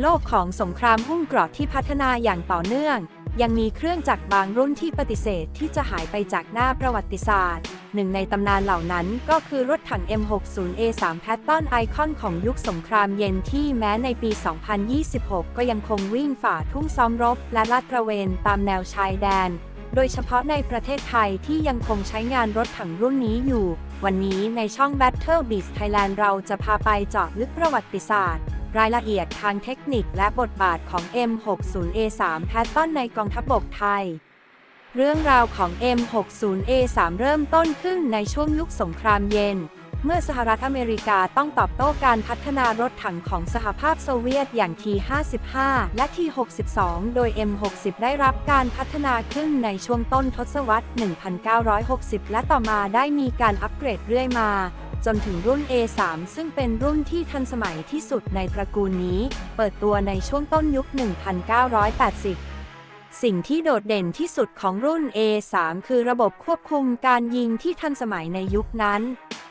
โลกของสงครามหุ้มเกราะที่พัฒนาอย่างต่อเนื่อง ยังมีเครื่องจักรบางรุ่นที่ปฏิเสธที่จะหายไปจากหน้าประวัติศาสตร์ หนึ่งในตำนานเหล่านั้นก็คือรถถัง M60A3 แพตตอนไอคอนของยุคสงครามเย็นที่แม้ในปี 2026 ก็ยังคงวิ่งฝ่าทุ่งซ้อมรบ และลาดตระเวนตามแนวชายแดน โดยเฉพาะในประเทศไทยที่ยังคงใช้งานรถถังรุ่นนี้อยู่ วันนี้ในช่อง Battle Beats Thailand เราจะพาไปเจาะลึกประวัติศาสตร์ รายละเอียดทางเทคนิคและบทบาทของ M60A3 แพตตอนในกองทัพบกไทย เรื่องราวของ M60A3 เริ่มต้นขึ้นในช่วงยุคสงครามเย็น เมื่อสหรัฐอเมริกาต้องตอบโต้การพัฒนารถถังของสหภาพโซเวียตอย่าง T55 และ T62 โดย M60 ได้รับการพัฒนาขึ้นในช่วงต้นทศวรรษ 1960 และต่อมาได้มีการอัปเกรดเรื่อยมา จนถึงรุ่น A3 ซึ่งเป็นรุ่นที่ทันสมัยที่สุดในตระกูลนี้ เปิดตัวในช่วงต้นยุค 1980 สิ่งที่โดดเด่นที่สุดของรุ่น A3 คือระบบควบคุมการยิงที่ทันสมัยในยุคนั้น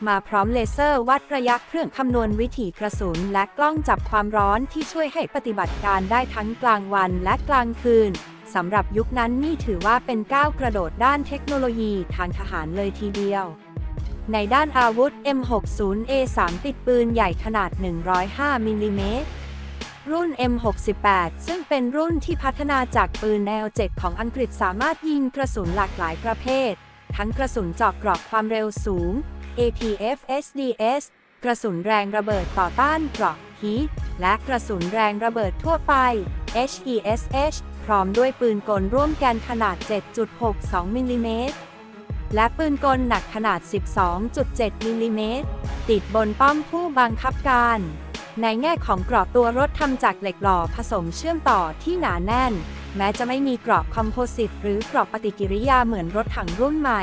มาพร้อมเลเซอร์วัดระยะเครื่องคำนวณวิถีกระสุน และกล้องจับความร้อนที่ช่วยให้ปฏิบัติการได้ทั้งกลางวันและกลางคืนสำหรับยุคนั้นนี่ถือว่าเป็นก้าวกระโดดด้านเทคโนโลยีทางทหารเลยทีเดียว ในด้านอาวุธ M60A3 ติดปืนใหญ่ขนาด 105มิลลิเมตร รุ่น M68 ซึ่งเป็นรุ่นที่พัฒนาจากปืนแนวเจ็ตของอังกฤษสามารถยิงกระสุนหลากหลายประเภท ทั้งกระสุนเจอกกรอบความเร็วสูง APF SDS กระสุนแรงระเบิดต่อต้านเกราะฮีทและกระสุนแรงระเบิดทั่วไป HESH พร้อมด้วยปืนกลร่วมแกนขนาด 7.62มิลลิเมตร และปืนกลหนักขนาด 12.7 มิลลิเมตร ติดบนป้อมผู้บังคับการ ในแง่ของกรอบตัวรถทำจากเหล็กหล่อผสมเชื่อมต่อที่หนาแน่น แม้จะไม่มีกรอบคอมโพสิตหรือกรอบปฏิกิริยาเหมือนรถถังรุ่นใหม่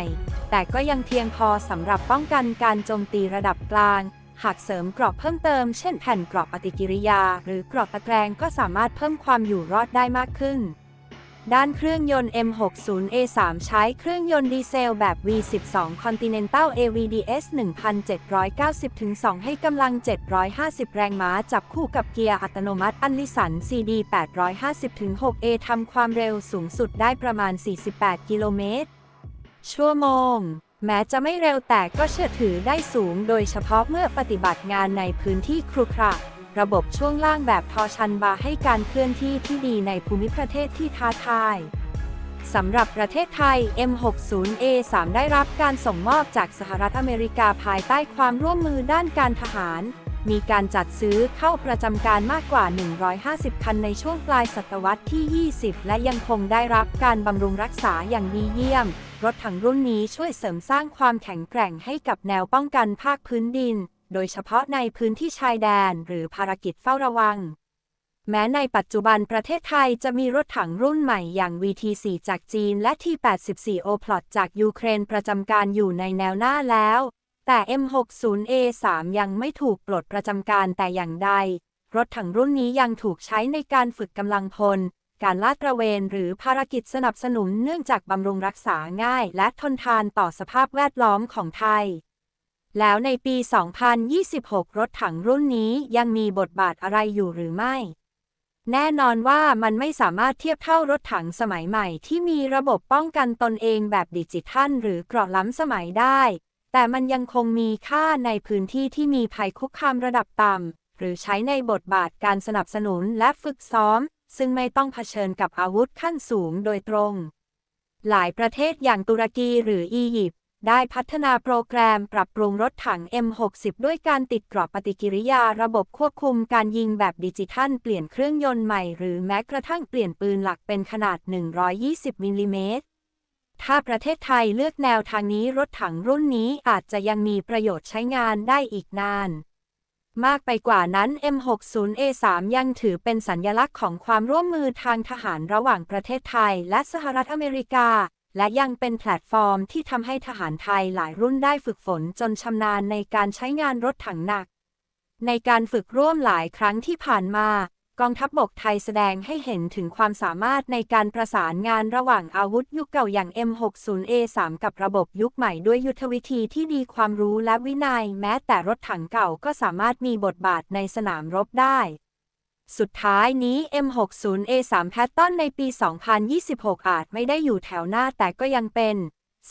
แต่ก็ยังเพียงพอสำหรับป้องกันการโจมตีระดับกลาง หากเสริมกรอบเพิ่มเติม เช่นแผ่นกรอบปฏิกิริยา หรือกรอบตะแกรงก็สามารถเพิ่มความอยู่รอดได้มากขึ้น ด้านเครื่องยนต์ M60A3 ใช้เครื่องยนต์ดีเซลแบบ V12 Continental AVDS 1790-2 ให้กำลัง 750 แรงม้าจับคู่กับเกียร์อัตโนมัติอันลิสัน CD 850-6A ทำความเร็วสูงสุดได้ประมาณ 48 กิโลเมตร ชั่วโมง แม้จะไม่เร็วแต่ก็เชื่อถือได้สูงโดยเฉพาะเมื่อปฏิบัติงานในพื้นที่ครุขระ ระบบช่วงล่างแบบทอชันบาร์ให้การเคลื่อนที่ที่ดีในภูมิประเทศที่ท้าทายสำหรับประเทศไทย M60A3 ได้รับการส่งมอบจากสหรัฐอเมริกาภายใต้ความร่วมมือด้านการทหาร มีการจัดซื้อเข้าประจำการมากกว่า 150 คันในช่วงปลายศตวรรษที่ 20 และยังคงได้รับการบำรุงรักษาอย่างดีเยี่ยม รถถังรุ่นนี้ช่วยเสริมสร้างความแข็งแกร่งให้กับแนวป้องกันภาคพื้นดิน โดยเฉพาะในพื้นที่ชายแดนหรือภารกิจเฝ้าระวัง แม้ในปัจจุบันประเทศไทยจะมีรถถังรุ่นใหม่อย่าง VT4 จากจีนและ T84 Oplot จากยูเครนประจำการอยู่ในแนวหน้าแล้ว แต่ M60A3 ยังไม่ถูกปลดประจำการแต่อย่างใด รถถังรุ่นนี้ยังถูกใช้ในการฝึกกำลังพลการลาดตระเวนหรือภารกิจสนับสนุนเนื่องจากบำรุงรักษาง่ายและทนทานต่อสภาพแวดล้อมของไทย แล้วในปี 2026 รถถังรุ่นนี้ยังมีบทบาทอะไรอยู่หรือไม่ แน่นอนว่ามันไม่สามารถเทียบเท่ารถถังสมัยใหม่ที่มีระบบป้องกันตนเองแบบดิจิทัล หรือเกราะล้ำสมัยได้ แต่มันยังคงมีค่าในพื้นที่ที่มีภัยคุกคามระดับต่ำ หรือใช้ในบทบาทการสนับสนุนและฝึกซ้อม ซึ่งไม่ต้องเผชิญกับอาวุธขั้นสูงโดยตรง หลายประเทศอย่างตุรกีหรืออียิปต์ ได้พัฒนาโปรแกรมปรับปรุงรถถัง M60 ด้วยการติดกรอบปฏิกิริยาระบบควบคุมการยิงแบบดิจิทัล เปลี่ยนเครื่องยนต์ใหม่หรือแม้กระทั่งเปลี่ยนปืนหลักเป็นขนาด 120 มิลลิเมตร ถ้าประเทศไทยเลือกแนวทางนี้รถถังรุ่นนี้อาจจะยังมีประโยชน์ใช้งานได้อีกนาน มากไปกว่านั้น M60A3 ยังถือเป็นสัญลักษณ์ของความร่วมมือทางทหารระหว่างประเทศไทยและสหรัฐอเมริกา และยังเป็นแพลตฟอร์มที่ทำให้ทหารไทยหลายรุ่นได้ฝึกฝนจนชำนาญในการใช้งานรถถังหนัก ในการฝึกร่วมหลายครั้งที่ผ่านมา กองทัพบบกไทยแสดงให้เห็นถึงความสามารถในการประสานงานระหว่างอาวุธยุคเก่าอย่าง M60A3 กับระบบยุคใหม่ด้วยยุทธวิธีที่ดีความรู้และวินัย แม้แต่รถถังเก่าก็สามารถมีบทบาทในสนามรบได้ สุดท้ายนี้ M60A3 Patton ในปี 2026 อาจไม่ได้อยู่แถวหน้าแต่ก็ยังเป็น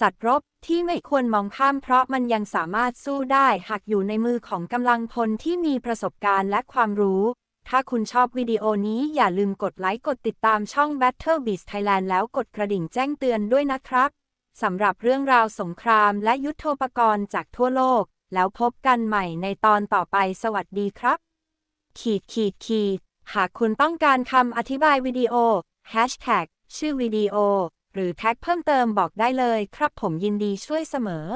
สัตว์รบที่ไม่ควรมองข้ามเพราะมันยังสามารถสู้ได้หากอยู่ในมือของกำลังพลที่มีประสบการณ์และความรู้ ถ้าคุณชอบวิดีโอนี้อย่าลืมกดไลค์กดติดตามช่อง Battle Beast Thailand แล้วกดกระดิ่งแจ้งเตือนด้วยนะครับสำหรับเรื่องราวสงครามและยุทโธปกรณ์จากทั่วโลก แล้วพบกันใหม่ในตอนต่อไปสวัสดีครับ ขีดขีดขีด หากคุณต้องการคำอธิบายวิดีโอ Hashtag ชื่อวิดีโอ หรือแท็กเพิ่มเติมบอกได้เลยครับผมยินดีช่วยเสมอ